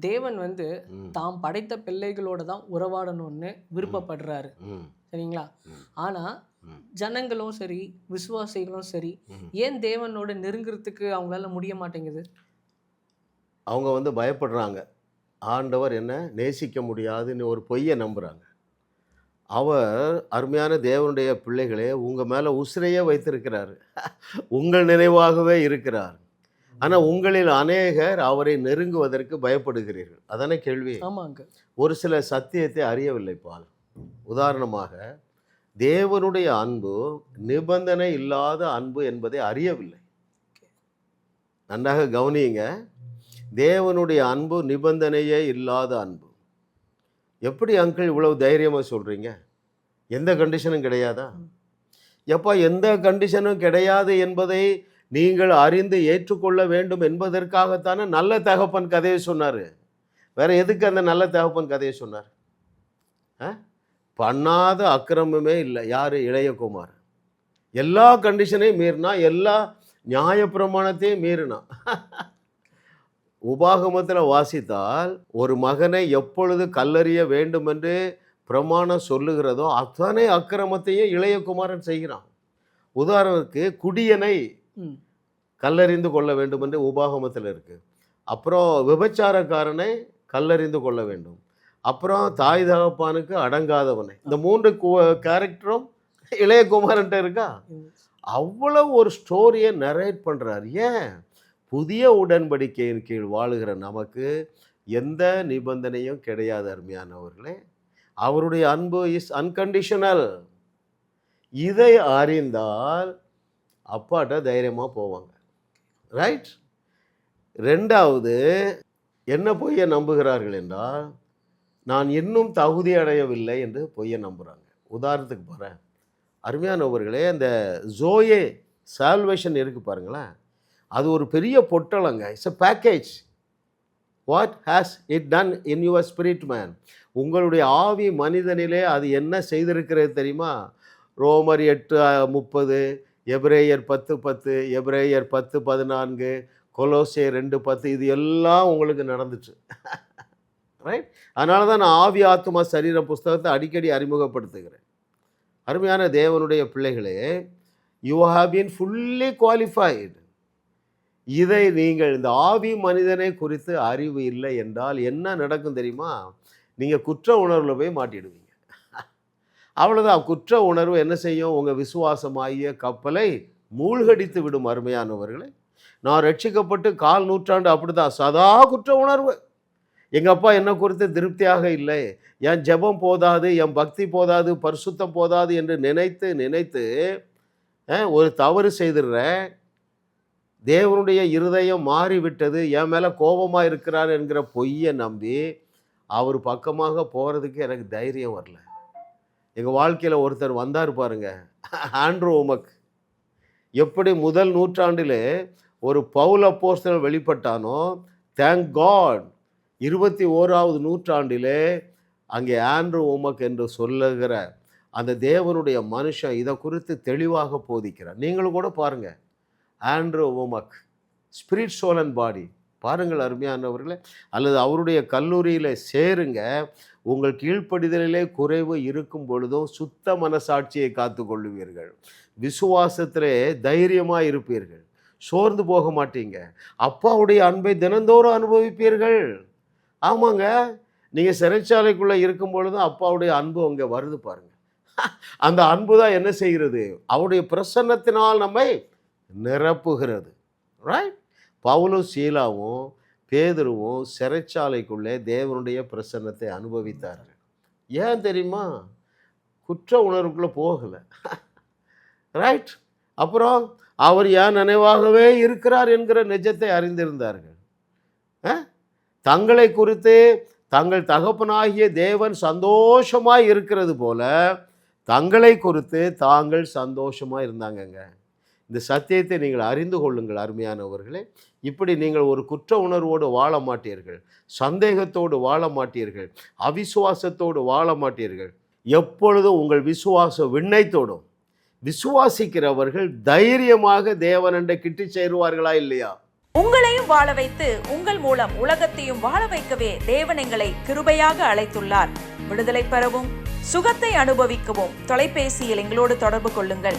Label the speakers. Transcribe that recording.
Speaker 1: தேவன் வந்து தாம் படைத்த பிள்ளைகளோட தான் உறவாடணும்னு விருப்பப்படுறாரு. சரிங்களா?
Speaker 2: ம்.
Speaker 1: ஆனா
Speaker 2: ம்.
Speaker 1: ஜனங்களும் சரி விசுவாசிகளும் சரி. ஏன் தேவனோட நெருங்குறதுக்கு அவங்களால முடிய மாட்டேங்குது?
Speaker 2: அவங்க வந்து பயப்படுறாங்க. ஆண்டவர் என்ன நேசிக்க முடியாதுன்னு ஒரு பொய்யை நம்புகிறாங்க அவர் அருமையான தேவனுடைய பிள்ளைகளே உங்கள் மேலே உசிரையே வைத்திருக்கிறார். உங்கள் நினைவாகவே இருக்கிறார். ஆனால் உங்களில் அநேகர் அவரை நெருங்குவதற்கு பயப்படுகிறீர்கள். அதானே கேள்வி?
Speaker 1: ஆமாங்க.
Speaker 2: ஒரு சில சத்தியத்தை அறியவில்லை பால். உதாரணமாக தேவனுடைய அன்பு நிபந்தனை இல்லாத அன்பு என்பதை அறியவில்லை. நன்றாக கவனியுங்க. தேவனுடைய அன்பு நிபந்தனையே இல்லாத அன்பு. எப்படி அங்கிள் இவ்வளவு தைரியமாக சொல்கிறீங்க எந்த கண்டிஷனும் கிடையாதா? எப்பா எந்த கண்டிஷனும் கிடையாது என்பதை நீங்கள் அறிந்து ஏற்றுக்கொள்ள வேண்டும் என்பதற்காகத்தானே நல்ல தகப்பன் கதையை சொன்னார். வேற எதுக்கு அந்த நல்ல தகப்பன் கதையை சொன்னார்? ஆ? பண்ணாத அக்கிரமமே இல்லை. யார்? இளையகுமார். எல்லா கண்டிஷனையும் மீறினா எல்லா நியாயப்பிரமாணத்தையும் மீறினா. உபாகமத்தில் வாசித்தால் ஒரு மகனை எப்பொழுது கல்லறிய வேண்டும் என்று பிரமாணம் சொல்லுகிறதோ அத்தனை அக்கிரமத்தையும் இளையகுமாரன் செய்கிறான். உதாரணத்துக்கு குடியனை கல்லறிந்து கொள்ள வேண்டும் என்று உபாகமத்தில் இருக்கு. அப்புறம் விபச்சாரக்காரனை கல்லறிந்து கொள்ள வேண்டும். அப்புறம் தாய் தகப்பானுக்கு அடங்காதவனை. இந்த மூன்று கேரக்டரும் இளையகுமாரன்ட்ட இருக்கா?
Speaker 1: ம்.
Speaker 2: அவ்வளவு ஒரு ஸ்டோரியை நரேட் பண்ணுறார் ஏன்? புதிய உடன்படிக்கையின் கீழ் வாழுகிற நமக்கு எந்த நிபந்தனையும் கிடையாது அருமையானவர்களே அவருடைய அன்பு இஸ் அன்கண்டிஷனல் இதை அறிந்தால் அப்பாட்ட தைரியமாக போவாங்க. ரைட் ரெண்டாவது என்ன பொய்யை நம்புகிறார்கள் என்றால் நான் இன்னும் தகுதி அடையவில்லை என்று பொய்யை நம்புகிறாங்க உதாரணத்துக்கு போகிறேன் அருமையானவர்களே அந்த ஜோயே சால்வேஷன் இருக்குது பாருங்களேன். அது ஒரு பெரிய பொட்டலங்க. It's a package what has it done in your spirit man உங்களுடைய ஆவி மனிதனிலே அது என்ன செய்திருக்கிறது தெரியுமா? ரோமர் எட்டு முப்பது எப்ரேயர் பத்து பத்து எப்ரேயர் பத்து பதினான்கு கொலோசே ரெண்டு பத்து இது எல்லாம் உங்களுக்கு நடந்துச்சு. ரைட் அதனால தான் நான் ஆவி ஆத்மா சரீர புஸ்தகத்தை அடிக்கடி அறிமுகப்படுத்துகிறேன். அருமையான தேவனுடைய பிள்ளைகளே you have been fully qualified இதை நீங்கள் இந்த ஆவி மனிதனை குறித்து அறிவு இல்லை என்றால் என்ன நடக்கும் தெரியுமா? நீங்கள் குற்ற உணர்வில் போய் மாட்டிடுவீங்க. அவ்வளோதான் குற்ற உணர்வு என்ன செய்யும்? உங்கள் விசுவாசமாகிய கப்பலை மூழ்கடித்து விடும் அருமையானவர்களை. நான் ரட்சிக்கப்பட்டு கால் நூற்றாண்டு அப்படிதான். சதா குற்ற உணர்வு. எங்கள் அப்பா என்னை குறித்து திருப்தியாக இல்லை. என் ஜெபம் போதாது என் பக்தி போதாது பரிசுத்தம் போதாது என்று நினைத்து நினைத்து ஒரு தவறு செய்திடுறேன். தேவனுடைய இருதயம் மாறிவிட்டது. என் மேலே கோபமாக இருக்கிறார் என்கிற பொய்யை நம்பி அவர் பக்கமாக போகிறதுக்கு எனக்கு தைரியம் வரல. எங்கள் வாழ்க்கையில் ஒருத்தர் வந்தார் பாருங்க. Andrew Wommack. எப்படி முதல் நூற்றாண்டிலே ஒரு பவுல் அப்போஸ்தலன் வெளிப்பட்டானோ தேங்க் காட் இருபத்தி ஓராவது நூற்றாண்டிலே அங்கே ஆண்ட்ரூ உமக் என்று சொல்லுகிற அந்த தேவனுடைய மனுஷன் இதை குறித்து தெளிவாக போதிக்கிறார். நீங்களும் கூட பாருங்கள் Andrew Wommack spirit soul and body பாருங்கள் அருமையானவர்களே. அல்லது அவருடைய கல்லூரியில் சேருங்க. உங்கள் கீழ்ப்படிதலிலே குறைவு இருக்கும் பொழுதும் சுத்த மனசாட்சியை காத்து கொள்ளுவீர்கள். விசுவாசத்திலே தைரியமாக இருப்பீர்கள். சோர்ந்து போக மாட்டீங்க. அப்பாவுடைய அன்பை தினந்தோறும் அனுபவிப்பீர்கள். ஆமாங்க. நீங்கள் சிறைச்சாலைக்குள்ளே இருக்கும் பொழுதும் அப்பாவுடைய அன்பு அங்கே வருது பாருங்க. அந்த அன்பு தான் என்ன செய்கிறது? அவருடைய பிரசன்னத்தினால் நம்மை நிரப்புகிறது. ரைட் பவுலும் சீலாவும் பேதுருவும் சிறைச்சாலைக்குள்ளே தேவனுடைய பிரசன்னத்தை அனுபவித்தார்கள். ஏன் தெரியுமா? குற்ற உணர்வுக்குள்ளே போகலை. ரைட் அப்புறம் அவர் ஏன் நினைவாகவே இருக்கிறார் என்கிற நிஜத்தை அறிந்திருந்தார்கள். தங்களை குறித்து தங்கள் தகப்பனாகிய தேவன் சந்தோஷமாக இருக்கிறது போல தங்களை குறித்து தாங்கள் சந்தோஷமாக இருந்தாங்கங்க. இந்த சத்தியத்தை நீங்கள் அறிந்து கொள்ளுங்கள் அருமையானவர்களே. இப்படி நீங்கள் ஒரு குற்ற உணர்வோடு வாழ மாட்டீர்கள். சந்தேகத்தோடு வாழ மாட்டீர்கள். அவிசுவாசத்தோடு வாழ மாட்டீர்கள். எப்பொழுதும் உங்கள் விசுவாசம் விண்ணை விசுவாசிக்கிறவர்கள் தைரியமாக தேவனண்டை கிட்டி சேருவார்களா இல்லையா?
Speaker 3: உங்களையும் வாழ வைத்து உங்கள் மூலம் உலகத்தையும் வாழ வைக்கவே தேவன் எங்களை கிருபையாக அழைத்துள்ளார். விடுதலை பெறவும் சுகத்தை அனுபவிக்கவும் தொலைபேசியில் எங்களோடு தொடர்பு கொள்ளுங்கள்.